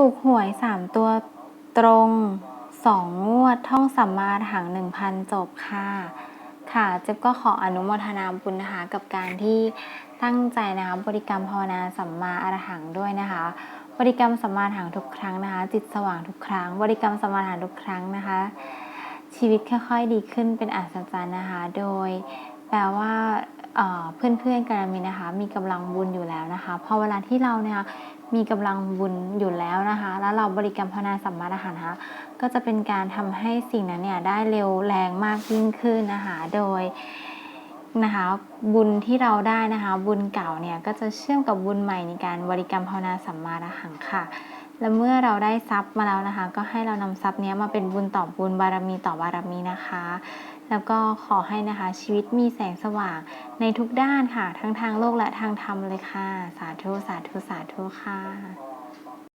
ถูกหวย3ตัวตรงสองงวดท่องสัมมาอรหัง1,000จบค่ะ ค่ะเจ๊บก็ขออนุโมทนาบุญนะคะกับการที่ตั้งใจนะคะบริกรรมภาวนาสัมมาอรหังด้วยนะคะบริกรรมสัมมาอรหังทุกครั้งนะคะ จิตสว่างทุกครั้ง บริกรรมสัมมาอรหังทุกครั้งนะคะ ชีวิตค่อยๆดีขึ้นเป็นอัศจรรย์นะคะ โดยแปลว่า เพื่อนๆการมีนะคะ มีกำลังบุญอยู่แล้วนะคะพอเวลาที่เราเนี่ยมีกำลังบุญอยู่แล้วนะคะ แล้วเราบริกรรมภาวนาสัมมาอรหังนะคะก็จะเป็นการทำให้สิ่งนั้นเนี่ยได้เร็วแรงมากยิ่งขึ้นนะคะโดยนะคะบุญที่เราได้นะคะ บุญเก่าเนี่ยก็จะเชื่อมกับบุญใหม่ในการบริกรรมภาวนาสัมมาอรหังค่ะ และเมื่อเราได้ทรัพย์มาแล้วนะคะ ก็ให้เรานำทรัพย์นี้มาเป็นบุญต่อบุญบารมีต่อบารมีนะคะ แล้วก็ขอให้นะคะชีวิตมีแสงสว่างในทุกด้านค่ะ ทั้งทางโลกและทางธรรมเลยค่ะ สาธุสาธุสาธุค่ะ